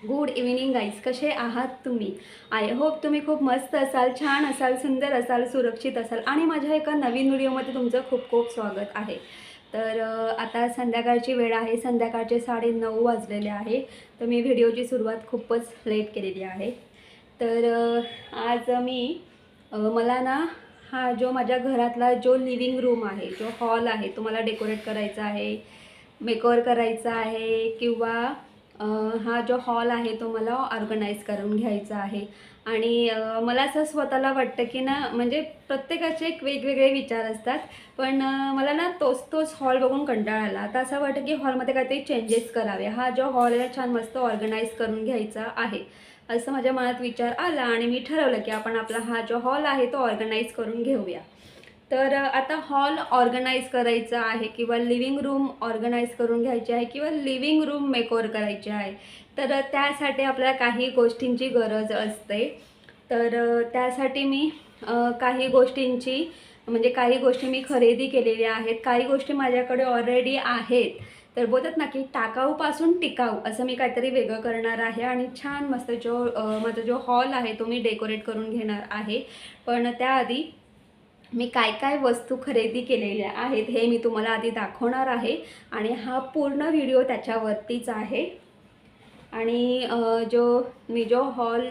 Good evening guys कसे आहात तुम्ही? आय होप तुम्ही खूप मस्त असाल छान असाल सुंदर असाल सुरक्षित असाल आणि माझ्या एका नवीन व्हिडिओमध्ये तुमचं खूप खूप स्वागत आहे. तर आता संध्याकाळची वेळ आहे. संध्याकाळचे साडे नऊ वाजलेले आहे. तर मी व्हिडिओची सुरुवात खूपच लेट केलेली आहे. तर आज मी मला ना हा जो माझ्या घरातला जो लिव्हिंग रूम आहे जो हॉल आहे तो मला डेकोरेट करायचा आहे मेकओवर करायचा आहे किंवा हा जो हॉल आहे तो मला ऑर्गनाईज करून घ्यायचा आहे. आणि मला असं स्वतःला वाटतं की ना म्हणजे प्रत्येकाचे एक वेगवेगळे विचार असतात. पण मला ना तोच तोच हॉल बघून कंटाळा आला आता असं वाटतं की हॉलमध्ये काहीतरी चेंजेस करावे. हा जो हॉल आहे छान मस्त ऑर्गनाईज करून घ्यायचा आहे. असं माझ्या मनात विचार आला आणि मी ठरवलं की आपण आपला हा जो हॉल आहे तो ऑर्गनाईज करून घेऊया. तर आता हॉल ऑर्गनाईज करायचा आहे किंवा लिव्हिंग रूम ऑर्गनाईज करून घ्यायची आहे किंवा लिव्हिंग रूम मेकओवर करायची आहे तर त्यासाठी आपल्याला काही गोष्टींची गरज असते. तर त्यासाठी मी काही गोष्टींची म्हणजे काही गोष्टी मी खरेदी केलेल्या आहेत काही गोष्टी माझ्याकडे ऑलरेडी आहेत. तर बोलतात ना की टाकाऊपासून टिकाऊ असं मी काहीतरी वेगळं करणार आहे आणि छान मस्त जो माझा जो हॉल आहे तो मी डेकोरेट करून घेणार आहे. पण त्याआधी मी काय काय वस्तू खरेदी केलेल्या आहेत हे मी तुम्हाला आधी दाखवणार आहे. आणि हा पूर्ण व्हिडिओ त्याच्यावरतीच आहे. आणि जो मी जो हॉल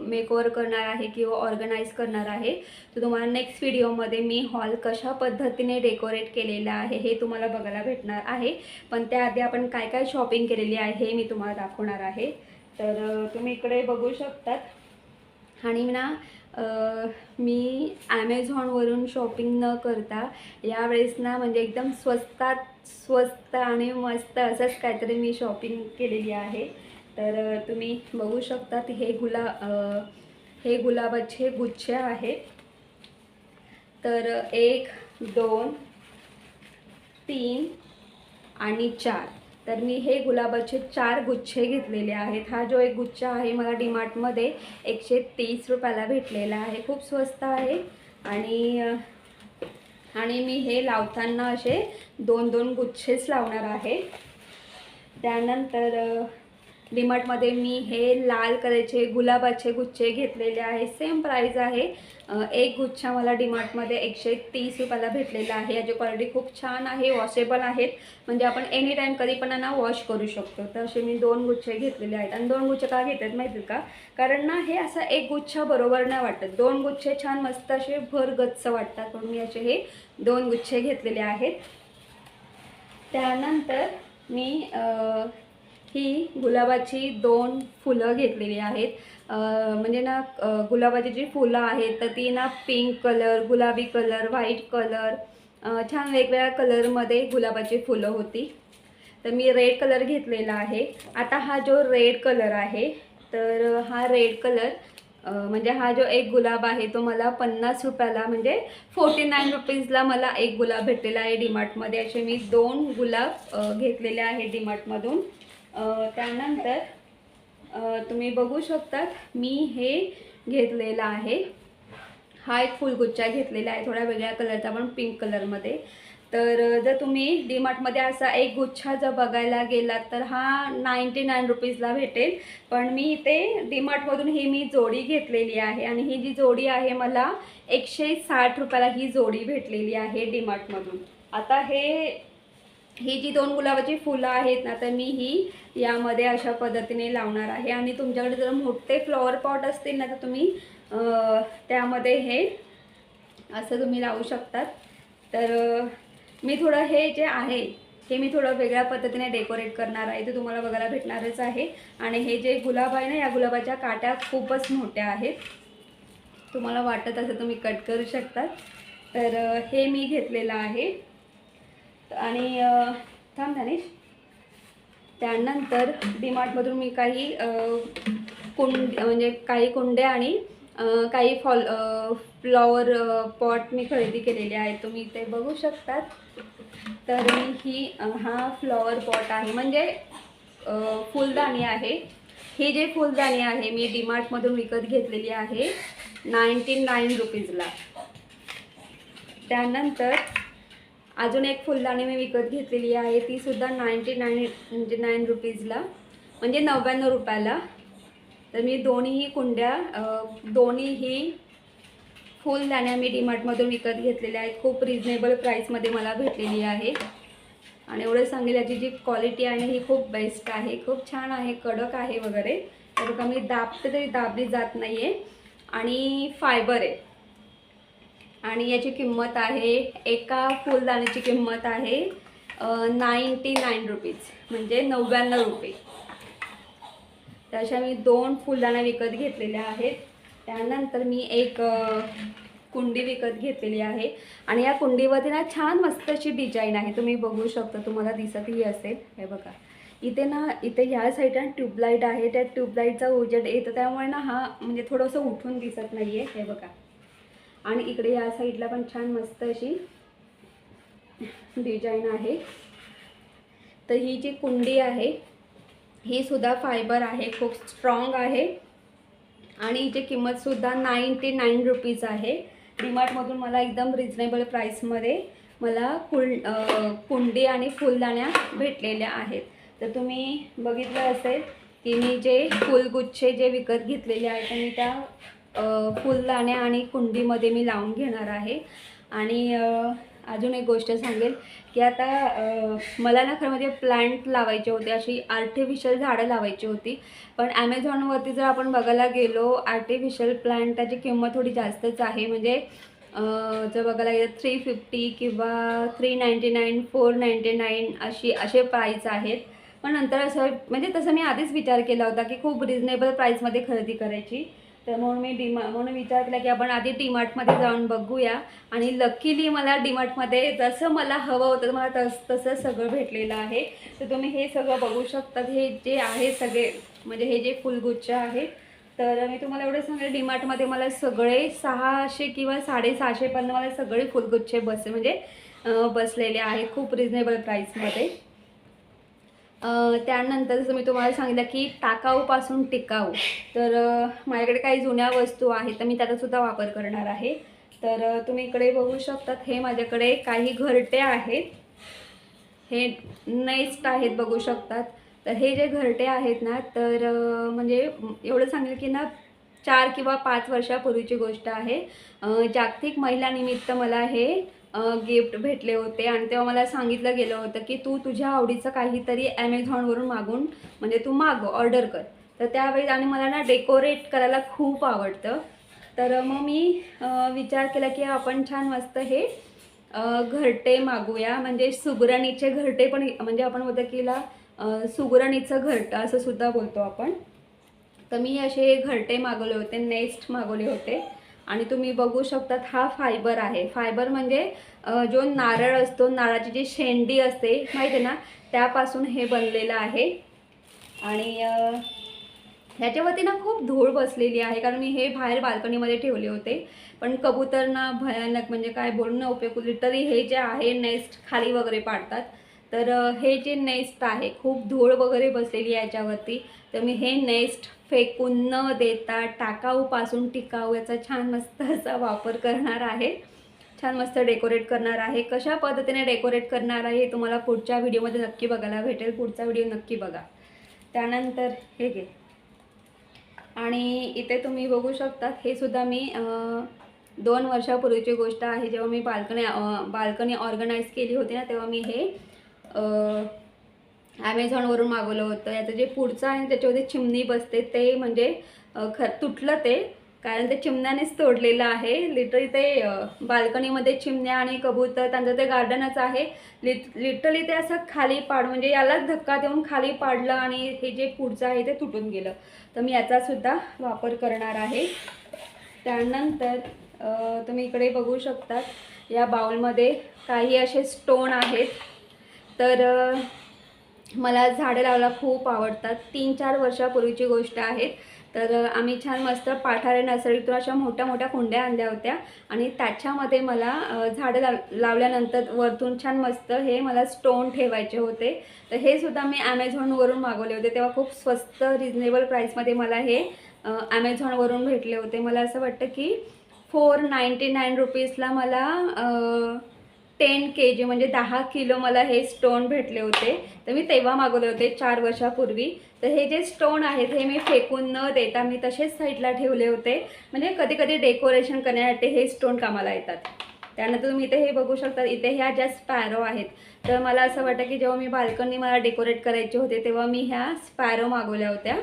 मेकओवर करणार आहे किंवा ऑर्गनाईज करणार आहे तो तुम्हाला नेक्स्ट व्हिडिओमध्ये मी हॉल कशा पद्धतीने डेकोरेट केलेला आहे हे तुम्हाला बघायला भेटणार आहे. पण त्याआधी आपण काय काय शॉपिंग केलेली आहे हे मी तुम्हाला दाखवणार आहे. तर तुम्ही इकडे बघू शकतात. आणि ना मी ॲमेझॉनवरून शॉपिंग न करता यावेळेस ना म्हणजे एकदम स्वस्तात स्वस्त आणि मस्त असंच काहीतरी मी शॉपिंग केलेली आहे. तर तुम्ही बघू शकतात हे गुला हे गुलाबाचे गुच्छ आहे. तर एक दोन तीन आणि चार. तर मी हे गुलाबाचे चार गुच्छे घेतलेले आहेत. हा जो एक गुच्छ आहे मला डीमार्टमध्ये एकशे तीस रुपयाला भेटलेला आहे. खूप स्वस्त आहे. आणि आणि मी हे लावताना असे दोन दोन गुच्छेच लावणार आहे. त्यानंतर डीमार्टमध्ये मी हे लाल कलरचे गुलाबाचे गुच्छे घेतलेले आहे. सेम प्राईज आहे. एक गुच्छा मला डीमार्टमध्ये एकशे तीस रुपयाला भेटलेला आहे. याची क्वालिटी खूप छान आहे वॉशेबल आहेत. म्हणजे आपण एनी टाईम कधी पण ना वॉश करू शकतो. तर असे मी दोन गुच्छे घेतलेले आहेत. आणि दोन गुच्छे का घेतात माहिती का? कारण ना हे असं एक गुच्छा बरोबर नाही वाटत. दोन गुच्छे छान मस्त असे भर गच्च वाटतात. म्हणून मी असे हे दोन गुच्छे घेतलेले आहेत. त्यानंतर मी ही गुलाबाची दोन फुलं घेतलेली आहेत. म्हणजे ना गुलाबाची जी फुलं आहेत तर ती ना पिंक कलर गुलाबी कलर व्हाईट कलर छान वेगवेगळ्या कलरमध्ये गुलाबाची फुलं होती. तर मी रेड कलर घेतलेला आहे. आता हा जो रेड कलर आहे तर हा रेड कलर म्हणजे हा जो एक गुलाब आहे तो मला पन्नास रुपयाला म्हणजे फोर्टी नाईन रुपीजला मला एक गुलाब भेटलेला आहे डीमार्टमध्ये. असे मी दोन गुलाब घेतलेले आहे डीमार्टमधून. त्यानंतर तुम्ही बघू शकतात मी हे घेतलेलं आहे. हा एक फुलगुच्छा घेतलेला आहे थोड्या वेगळ्या कलरचा पण पिंक कलरमध्ये तर जर तुम्ही डीमार्टमध्ये असा एक गुच्छा जर बघायला गेलात तर हा नाईंटी नाईन रुपीजला भेटेल. पण मी इथे डीमार्टमधून ही मी जोडी घेतलेली आहे आणि ही जी जोडी आहे मला एकशे साठ रुपयाला ही जोडी भेटलेली आहे डीमार्टमधून आता हे ही जी दोन गुलाबाची फुलं आहेत ना तर मी ही यामध्ये अशा पद्धतीने लावणार आहे. आणि तुमच्याकडे जर मोठे फ्लॉवर पॉट असतील ना तर तुम्ही त्यामध्ये हे असं तुम्ही लावू शकतात. तर मी थोडं हे जे आहे हे मी थोडं वेगळ्या पद्धतीने डेकोरेट करणार आहे. ते तुम्हाला बघायला भेटणारच आहे. आणि हे जे गुलाब आहे ना या गुलाबाच्या काट्या खूपच मोठ्या आहेत. तुम्हाला वाटत असं तुम्ही कट करू शकतात. तर हे मी घेतलेलं आहे. आणि थांब धनेश. त्यानंतर डीमार्टमधून मी काही कुंड म्हणजे काही कुंड्या आणि काही फॉल फ्लॉवर पॉट मी खरेदी केलेले आहेत. तुम्ही ते बघू शकतात. तर मी ही हा फ्लॉवर पॉट आहे. म्हणजे फुलदाणी आहे. ही जे फुलदाणी आहे मी डीमार्टमधून विकत घेतलेली आहे. नाईन्टी नाईन रुपीजला. त्यानंतर अजून एक फुलदाणी मी विकत घेतलेली आहे ती सुद्धा नाईन्टी नाईन म्हणजे नाईन रुपीजला. म्हणजे नव्याण्णव रुपयाला. तर मी दोन्हीही कुंड्या दोन्हीही फुलदाण्या मी डीमार्टमधून विकत घेतलेल्या आहेत. खूप रिजनेबल प्राईसमध्ये मला भेटलेली आहे. आणि एवढं सांगेल याची जी क्वालिटी आहे ही खूप बेस्ट आहे. खूप छान आहे कडक आहे वगैरे. तर का मी दाबते तरी दाबली जात नाही आहे आणि फायबर आहे. आणि याची किंमत आहे एका फुलदाण्याची किंमत आहे नाईंटी नाईन रुपीज म्हणजे नव्याण्णव रुपये. तर अशा मी दोन फुलदाण्या विकत घेतलेल्या आहेत. त्यानंतर मी एक कुंडी विकत घेतलेली आहे. आणि या कुंडीवरती ना छान मस्त अशी डिझाईन आहे. तुम्ही बघू शकता तुम्हाला दिसतही असेल. हे बघा. इथे ना इथे ह्या साईडला ट्यूबलाईट आहे. त्या ट्यूबलाईटचा उजेड येतं त्यामुळे ना हा म्हणजे थोडंसं उठून दिसत नाही आहे हे बघा. आणि इकडे या साईडला पण छान मस्त अशी डिझाईन आहे. तर ही जी कुंडी आहे ही सुद्धा फायबर आहे खूप स्ट्रॉंग आहे. आणि हिची किंमतसुद्धा नाईंटी नाईन रुपीज आहे. डीमार्टमधून मला एकदम रिजनेबल प्राईसमध्ये मला कुल कुंडी आणि फुलदाण्या भेटलेल्या आहेत. तर तुम्ही बघितलं असेल की मी जे फुलगुच्छे जे विकत घेतलेले आहेत आणि त्या फुलदाण्या आणि कुंडीमध्ये मी लावून घेणार आहे. आणि अजून एक गोष्ट सांगेल की आता मला ना खरं म्हणजे प्लांट लावायचे होते अशी आर्टिफिशियल झाडं लावायची होती. पण ॲमेझॉनवरती जर आपण बघायला गेलो आर्टिफिशियल प्लांट त्याची किंमत थोडी जास्तच आहे. म्हणजे जर बघायला गेलं थ्री फिफ्टी किंवा three ninety nine four ninety nine अशी असे प्राईस आहेत. पण नंतर असं म्हणजे तसं मी आधीच विचार केला होता की खूप रिजनेबल प्राईसमध्ये खरेदी करायची. तर म्हणून मी डीमा म्हणून विचार केला की आपण आधी डीमार्टमध्ये जाऊन बघूया. आणि लकीली मला डीमार्टमध्ये जसं मला हवं होतं मला तस तसं सगळं भेटलेलं आहे. तर तुम्ही हे सगळं बघू शकतात. हे जे आहे सगळे म्हणजे हे जे फुलगुच्छ आहेत तर मी तुम्हाला एवढं सांगेल डीमार्टमध्ये मला सगळे सहाशे किंवा साडेसहाशेपर्यंत मला सगळे फुलगुच्छे बस म्हणजे बसलेले आहेत. खूप रिजनेबल प्राईसमध्ये त्यानंतर जसं मी तुम्हाला सांगितलं की टाकाऊपासून टिकाऊ. तर माझ्याकडे काही जुन्या वस्तू आहेत तर मी त्याचासुद्धा वापर करणार आहे. तर तुम्ही इकडे बघू शकतात हे माझ्याकडे काही घरटे आहेत. हे नेस्ट आहेत बघू शकतात. तर हे जे घरटे आहेत ना तर म्हणजे एवढं सांगेल की ना चार किंवा पाच वर्षापूर्वीची गोष्ट आहे. जागतिक महिला निमित्त मला हे गिफ्ट भेटले होते. आणि तेव्हा मला सांगितलं गेलं होतं की तू तुझ्या आवडीचं काहीतरी ॲमेझॉनवरून मागून म्हणजे तू माग ऑर्डर कर. तर त्यावेळी आणि मला ना डेकोरेट करायला खूप आवडतं. तर मग मी विचार केला की आपण छान मस्त हे घरटे मागूया. म्हणजे सुगरणीचे घरटे पण म्हणजे आपण होतं कीला सुगरणीचं घरटं असं सुद्धा बोलतो आपण. तर मी असे घरटे मागवले होते नेस्ट मागवले होते. आणि तुम्ही बघू शकतात हा फायबर आहे. फायबर म्हणजे जो नारळ असतो नारळाची जी शेंडी असते माहिती आहे ना? त्यापासून हे बनलेलं आहे. आणि ह्याच्यावरती ना खूप धूळ बसलेली आहे कारण मी हे बाहेर बाल्कनीमध्ये ठेवले होते. पण कबूतरना भयानक म्हणजे काय बोलून न उपयोग तरी हे जे आहे नेस्ट खाली वगैरे पाडतात. तर हे जे नेस्ट आहे खूप धूळ वगैरे बसलेली आहे याच्यावरती तर मी हे नेस्ट फेकून न देता टाकाऊपासून टिकाऊ याचा छान मस्त असा वापर करणार आहे. छान मस्त डेकोरेट करणार आहे. कशा पद्धतीने डेकोरेट करणार आहे हे तुम्हाला पुढच्या व्हिडिओमध्ये नक्की बघायला भेटेल. पुढचा व्हिडिओ नक्की बघा. त्यानंतर हे घे. आणि इथे तुम्ही बघू शकता हे सुद्धा मी दोन वर्षापूर्वीची गोष्ट आहे. जेव्हा मी बाल्कनी बाल्कनी ऑर्गनाईज केली होती ना तेव्हा मी हे ॲमेझॉनवरून मागवलं होतं. याचं जे पुढचं आहे त्याच्यामध्ये चिमणी बसते. ते म्हणजे ख तुटलं ते. कारण ते चिमण्यानेच तोडलेलं आहे. लिटरली ते बाल्कनीमध्ये चिमण्या आणि कबूतर त्यांचं ते गार्डनच आहे. लिट लिटरली ते असं खाली पाड म्हणजे यालाच धक्का देऊन खाली पाडलं आणि हे जे पुढचं आहे ते तुटून गेलं. तर मी याचासुद्धा वापर करणार आहे. त्यानंतर तुम्ही इकडे बघू शकतात या बाउलमध्ये काही असे स्टोन आहेत. तर मला झाडं लावायला खूप आवडतात. तीन चार वर्षापूर्वीची गोष्ट आहे. तर आम्ही छान मस्त पाठारे नर्सरीतून अशा मोठ्या मोठ्या कुंड्या आणल्या होत्या. आणि त्याच्यामध्ये मला झाडं लाव लावल्यानंतर वरतून छान मस्त हे मला स्टोन ठेवायचे होते. तर हे सुद्धा मी ॲमेझॉनवरून मागवले होते. तेव्हा खूप स्वस्त रिजनेबल प्राईसमध्ये मला हे ॲमेझॉनवरून भेटले होते. मला असं वाटतं की फोर नाईंटी नाईन रुपीजला मला टेन के जी म्हणजे दहा किलो मला हे स्टोन भेटले होते. तर मी तेव्हा मागवले होते चार वर्षापूर्वी. तर हे जे स्टोन आहेत हे मी फेकून न देता मी तसेच साईडला ठेवले होते. म्हणजे कधी कधी डेकोरेशन करण्यासाठी हे स्टोन कामाला येतात. त्यानंतर तुम्ही इथे हे बघू शकता इथे ह्या ज्या स्पॅरो आहेत तर मला असं वाटतं की जेव्हा मी बाल्कनी मला डेकोरेट करायचे होते तेव्हा मी ह्या स्पॅरो मागवल्या होत्या.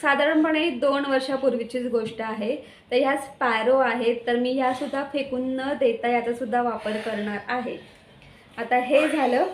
साधारणपणे दोन वर्षापूर्वीचीच गोष्ट आहे. तर ह्या स्पॅरो आहेत तर मी ह्यासुद्धा फेकून न देता याचासुद्धा वापर करणार आहे. आता हे झालं.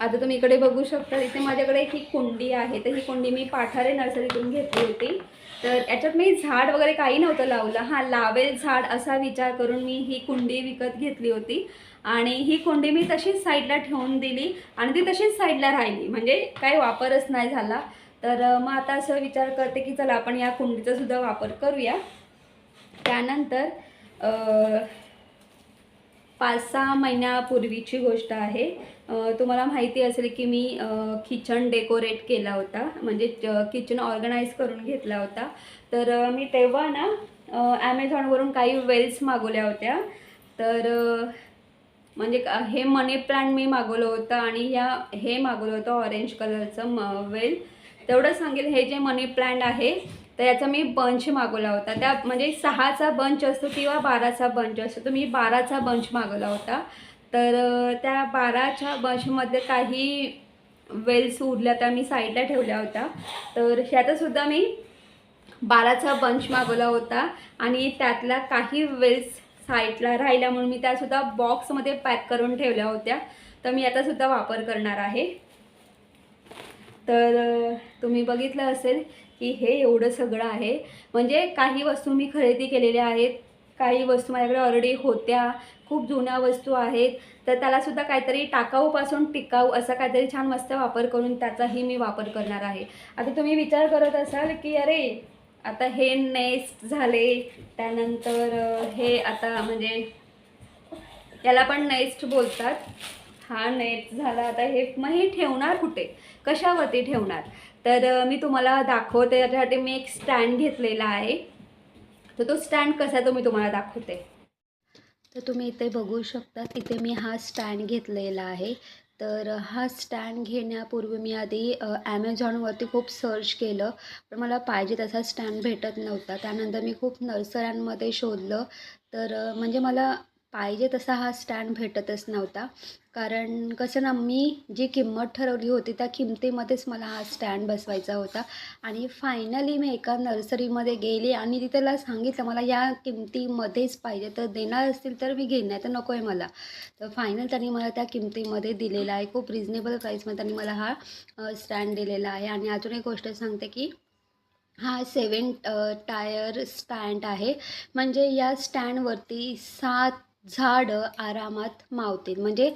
आता तुम्ही इकडे बघू शकता इथे माझ्याकडे ही कुंडी आहे. तर ही कुंडी मी पाठारे नर्सरीतून घेतली होती. तर याच्यात मी झाड वगैरे काही नव्हतं लावलं. हां लावेल झाड असा विचार करून मी ही कुंडी विकत घेतली होती. आणि ही कुंडी मी तशीच साईडला ठेवून दिली आणि ती तशीच साईडला राहिली. म्हणजे काही वापरच नाही झाला. तर मग आता असं विचार करते की चला आपण या कुंडीचा सुद्धा वापर करूया. त्यानंतर पाच सहा महिन्यापूर्वीची गोष्ट आहे. तुम्हाला माहिती असेल की मी किचन डेकोरेट केला होता. म्हणजे किचन ऑर्गनाईज करून घेतला होता. तर मी तेव्हा ना ॲमेझॉनवरून काही वेल्स मागवल्या होत्या. तर म्हणजे का- हे मनी प्लांट मी मागवलं होतं आणि ह्या हे मागवलं होतं ऑरेंज कलरचं म वेल. तेवढं सांगेल हे जे मनी प्लांट आहे तर याचा मी बंच मागवला होता. त्या म्हणजे सहाचा बंच असतो किंवा बाराचा बंच असतो तर मी बाराचा बंच मागवला होता. तर त्या बाराच्या बंचमध्ये काही वेल्स उरल्या त्या मी साईडला ठेवल्या होत्या. तर ह्याचासुद्धा मी बाराचा बंच मागवला होता आणि त्यातल्या काही वेल्स साईडला राहिल्या म्हणून मी त्यासुद्धा बॉक्समध्ये पॅक करून ठेवल्या होत्या. तर मी याचासुद्धा वापर करणार आहे. तर तुम्ही बघितलं असेल की हे एवढं सगळं आहे. म्हणजे काही वस्तू मी खरेदी केलेल्या आहेत. काही वस्तू माझ्याकडे ऑलरेडी होत्या. खूप जुन्या वस्तू आहेत. तर त्यालासुद्धा काहीतरी टाकाऊपासून टिकाऊ असा काहीतरी छान मस्त वापर करून त्याचाही मी वापर करणार आहे. आता तुम्ही विचार करत असाल की अरे आता हे नेस्ट झाले. त्यानंतर हे आता म्हणजे याला पण नेस्ट बोलतात. हा नेट झाला आता हे मग हे ठेवणार कुठे? कशावरती ठेवणार? तर मी तुम्हाला दाखवते त्याच्यासाठी मी एक स्टँड घेतलेला आहे. तर तो स्टँड कसा तो मी तुम्हाला दाखवते. तर तुम्ही इथे बघू शकता इथे मी हा स्टँड घेतलेला आहे. तर हा स्टँड घेण्यापूर्वी मी आधी ॲमेझॉनवरती खूप सर्च केलं. पण मला पाहिजे तसा स्टँड भेटत नव्हता. त्यानंतर मी खूप नर्सऱ्यांमध्ये शोधलं. तर म्हणजे मला पाहिजे तसा हा स्टँड भेटतच नव्हता. कारण कसं ना मी जी किंमत ठरवली होती त्या किमतीमध्येच मला हा स्टँड बसवायचा होता. आणि फायनली मी एका नर्सरीमध्ये गेले आणि तिथेला त्याला सांगितलं मला या किमतीमध्येच पाहिजे तर देणार असतील तर मी घेणार तर नको आहे मला. तर फायनल त्यांनी मला त्या किमतीमध्ये दिलेला आहे. खूप रिजनेबल प्राईसमध्ये त्यांनी मला हा स्टँड दिलेला आहे. आणि अजून एक गोष्ट सांगते की हा सेवन टायर स्टँड आहे. म्हणजे या स्टँडवरती सात झाडं आरामात मावतील. म्हणजे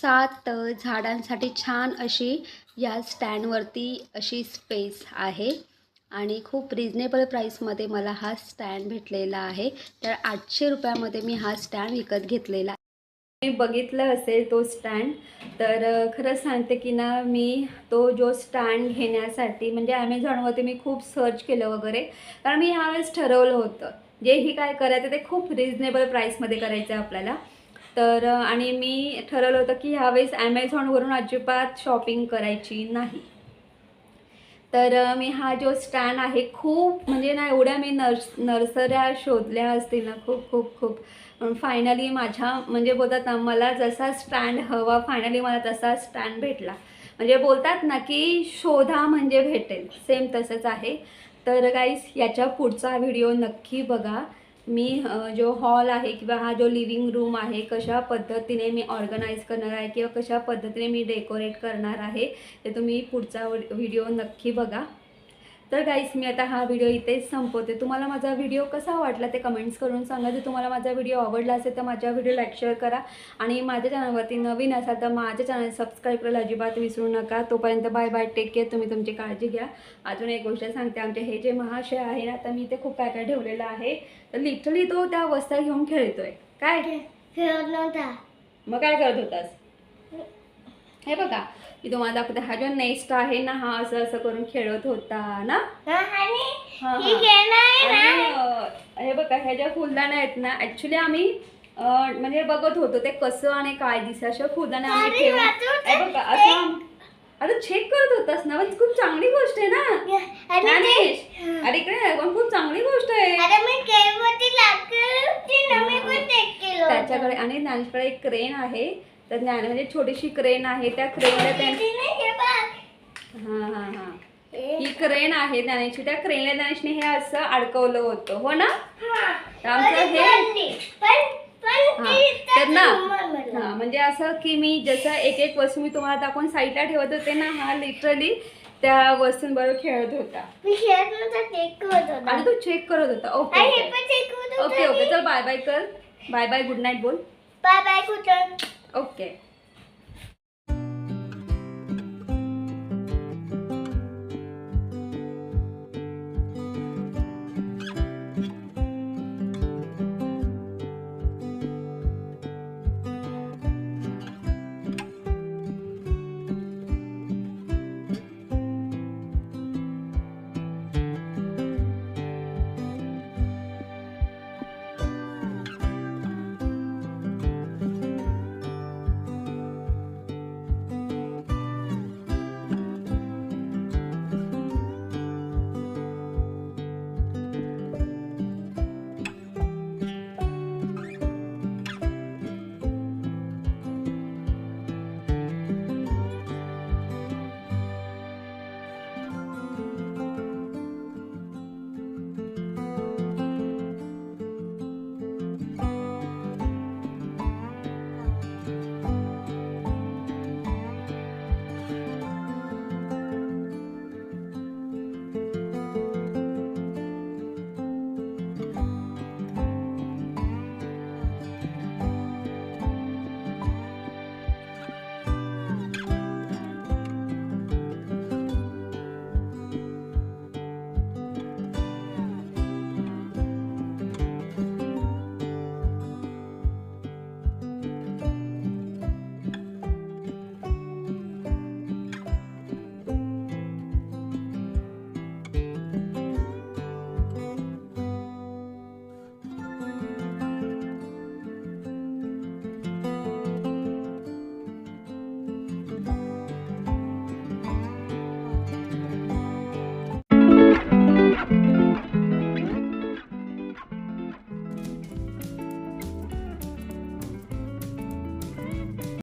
सात झाडांसाठी छान अशी या स्टँडवरती अशी स्पेस आहे. आणि खूप रिजनेबल प्राईसमध्ये मला हा स्टँड भेटलेला आहे. तर आठशे रुपयामध्ये मी हा स्टँड विकत घेतलेला मी बघितलं असेल तो स्टँड तर खरं खरंच सांगते की ना मी तो जो स्टँड घेण्यासाठी म्हणजे ॲमेझॉनवरती मी खूप सर्च केलं वगैरे कारण मी ह्यावेळेस ठरवलं होतं. जेही काय करायचं ते खूप रिजनेबल प्राईसमध्ये करायचं आहे आपल्याला. तर आणि मी ठरवलं होतं की ह्यावेळेस ॲमेझॉनवरून अजिबात शॉपिंग करायची नाही. तर मी हा जो स्टँड आहे खूप म्हणजे ना एवढ्या मी नर्स नर्सऱ्या शोधल्या असतील ना खूप खूप खूप. फायनली माझ्या म्हणजे बोलतात ना मला जसा स्टँड हवा फायनली मला तसा स्टँड भेटला. म्हणजे बोलतात ना की शोधा म्हणजे भेटेल. सेम तसंच आहे. तर गाईस याच्या पुढचा व्हिडिओ नक्की बघा. मी जो हॉल आहे किंवा हा जो लिव्हिंग रूम आहे कशा पद्धतीने मी ऑर्गनाईज करणार आहे किंवा कशा पद्धतीने मी डेकोरेट करणार आहे ते तुम्ही पुढचा व्हिडिओ नक्की बघा. तर गाईस मी आता हा व्हिडिओ इथेच संपवते. तुम्हाला माझा व्हिडिओ कसा वाटला ते कमेंट्स करून सांगा. जर तुम्हाला माझा व्हिडिओ आवडला असेल तर माझ्या व्हिडिओ लाईक शेअर करा. आणि माझ्या चॅनलवरती नवीन असाल तर माझ्या चॅनल सबस्क्राईब करायला अजिबात विसरू नका. तोपर्यंत बाय बाय टेक केअर तुम्ही तुमची काळजी घ्या. अजून एक गोष्ट सांगते आमचे हे जे महाशय आहे ना आता मी इथे खूप काय काय ठेवलेलं आहे. तर लिटरली तो त्या वस्त्या घेऊन खेळतोय. काय? खेळत नव्हता. मग काय करत होतास? हे बघा मी तुम्हाला दाखवते हा जो नेक्स्ट आहे ना हा असं असं करून खेळत होता ना? हा, आणि अं, बघा ह्या ज्या फुलदाण्या आहेत ना ॲक्च्युली आम्ही अं, म्हणजे बघत होतो ते कसं आणि काय दिसतं अशा फुदाने आम्ही ठेवून हे बघा असं आता चेक करत होतास ना पण खूप चांगली गोष्ट आहे ना? ज्ञानेश, अरे इकडे पण खूप चांगली गोष्ट आहे. त्याच्याकडे आणि ज्ञानेशकडे एक क्रेन आहे. तर ज्ञान म्हणजे छोटीशी क्रेन आहे त्या क्रेनला हे. हा हा हा क्रेन आहे ज्ञानेशची त्या क्रेनला ज्ञानेशने हे असं अडकवलं होतं. हो ना? आमचं हे पण हा. हा म्हणजे असं की मी जसं एक एक वस्तू मी तुम्हाला दाखवून साईडला ठेवत होते ना हा लिटरली त्या वस्तूंबरोबर खेळत होता. आणि तो चेक करत होता. ओके ओके ओके चल बाय बाय कर. बाय बाय गुड नाईट बोल. बाय बाय कुठं? ओके